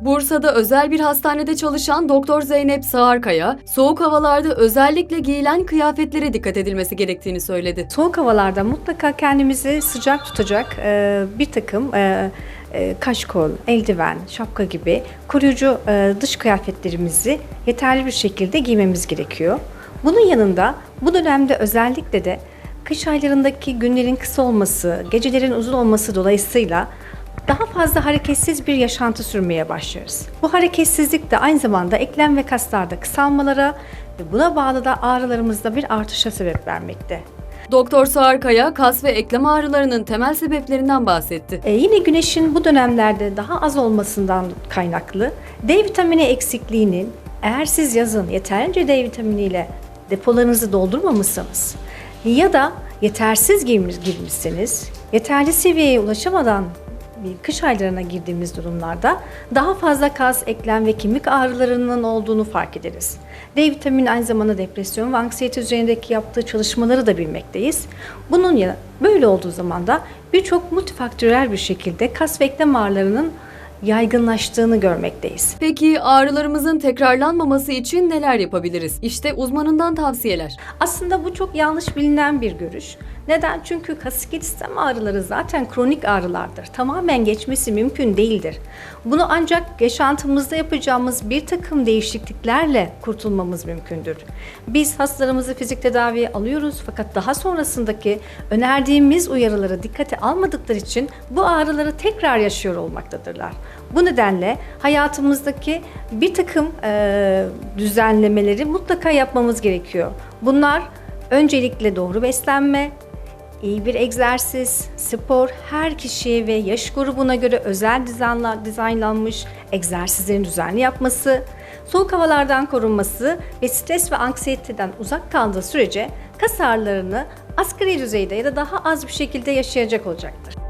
Bursa'da özel bir hastanede çalışan Doktor Zeynep Sağarkaya, soğuk havalarda özellikle giyilen kıyafetlere dikkat edilmesi gerektiğini söyledi. Soğuk havalarda mutlaka kendimizi sıcak tutacak e, bir takım e, e, kaşkol, eldiven, şapka gibi koruyucu e, dış kıyafetlerimizi yeterli bir şekilde giymemiz gerekiyor. Bunun yanında bu dönemde özellikle de kış aylarındaki günlerin kısa olması, gecelerin uzun olması dolayısıyla daha fazla hareketsiz bir yaşantı sürmeye başlıyoruz. Bu hareketsizlik de aynı zamanda eklem ve kaslarda kısalmalara ve buna bağlı da ağrılarımızda bir artışa sebep vermekte. Doktor Sağarkaya, kas ve eklem ağrılarının temel sebeplerinden bahsetti. E, yine güneşin bu dönemlerde daha az olmasından kaynaklı D vitamini eksikliğinin eğer siz yazın yeterince D vitaminiyle depolarınızı doldurmamışsanız ya da yetersiz girmiş, girmişseniz yeterli seviyeye ulaşamadan kış aylarına girdiğimiz durumlarda daha fazla kas, eklem ve kemik ağrılarının olduğunu fark ederiz. D vitamini aynı zamanda depresyon ve anksiyete üzerindeki yaptığı çalışmaları da bilmekteyiz. Bunun ya böyle olduğu zaman da birçok multifaktörel bir şekilde kas ve eklem ağrılarının yaygınlaştığını görmekteyiz. Peki ağrılarımızın tekrarlanmaması için neler yapabiliriz? İşte uzmanından tavsiyeler. Aslında bu çok yanlış bilinen bir görüş. Neden? Çünkü kasık sistem ağrıları zaten kronik ağrılardır. Tamamen geçmesi mümkün değildir. Bunu ancak yaşantımızda yapacağımız bir takım değişikliklerle kurtulmamız mümkündür. Biz hastalarımızı fizik tedaviye alıyoruz fakat daha sonrasındaki önerdiğimiz uyarıları dikkate almadıkları için bu ağrıları tekrar yaşıyor olmaktadırlar. Bu nedenle hayatımızdaki bir takım eee, düzenlemeleri mutlaka yapmamız gerekiyor. Bunlar öncelikle doğru beslenme, iyi bir egzersiz, spor, her kişiye ve yaş grubuna göre özel dizaynla, dizaynlanmış egzersizlerin düzenli yapması, soğuk havalardan korunması ve stres ve anksiyeteden uzak kaldığı sürece kas ağrılarını asgari düzeyde ya da daha az bir şekilde yaşayacak olacaktır.